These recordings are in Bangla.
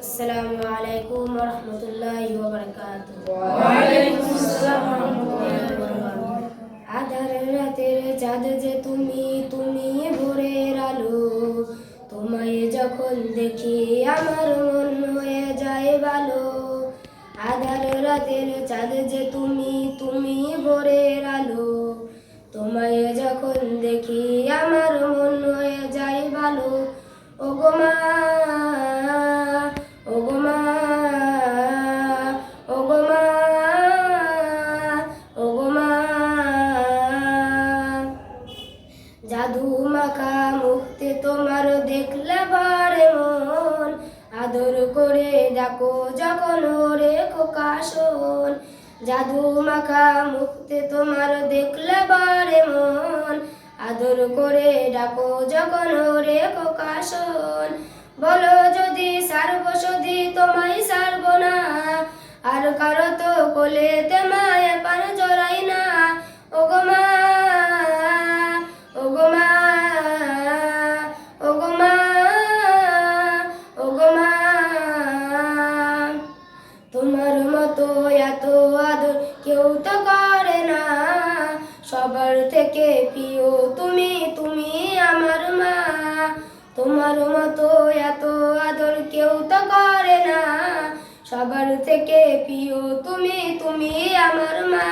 আসসালামু আলাইকুম রহমতুল্লাহ আসসালাম ওয়া রাহমাতুল্লাহি ওয়া বারাকাতুহু। আধার রাতের চাঁদ যে তুমি তুমি ভোরের আলো। তোমায় যখন দেখি আমার মন হয়ে যায় ভালো। আধার রাতের চাঁদ যে তুমি তুমি ভোরের আলো। তোমায় যখন দেখি আমার মন হয়ে যায় ভালো। ও গো মা তোমার দেখলে বারে মন। আদর করে ডাকো যখন ওরে খোকা শোন জাদু মাখা মুক্তে তোমার দেখলে বারে মন। আদর করে ডাকো যখন ওরে খোকা শোন বলো যদি সারব সদি কেউ তো করে না। সবার থেকে প্রিয় তুমি তুমি আমার মা।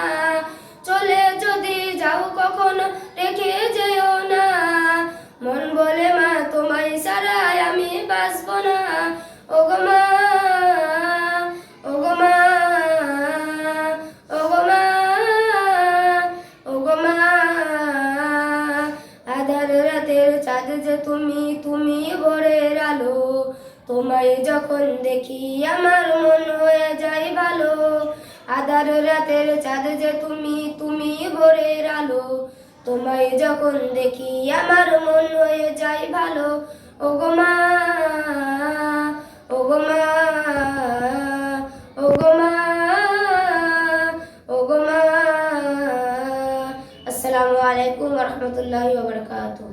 চলে যদি যাও কখনো, রেখে যেও না। মন বলে, মা, তোমায় সারায় আমি বাঁচব না। ও গো মা মা মা। মা রাতের যে তুমি তুমি আলো তোমায় যখন দেখি আমার মন হয়ে যায় ভালো, আধার রাতের চাঁদ যে তুমি তুমি ভোরের আলো। তোমায় যখন দেখি আমার মন হয়ে যায় ভালো ও গো মা ও মা মা মা। আসসালামু আলাইকুম রহমতুল্লাহ বারকাতুহ।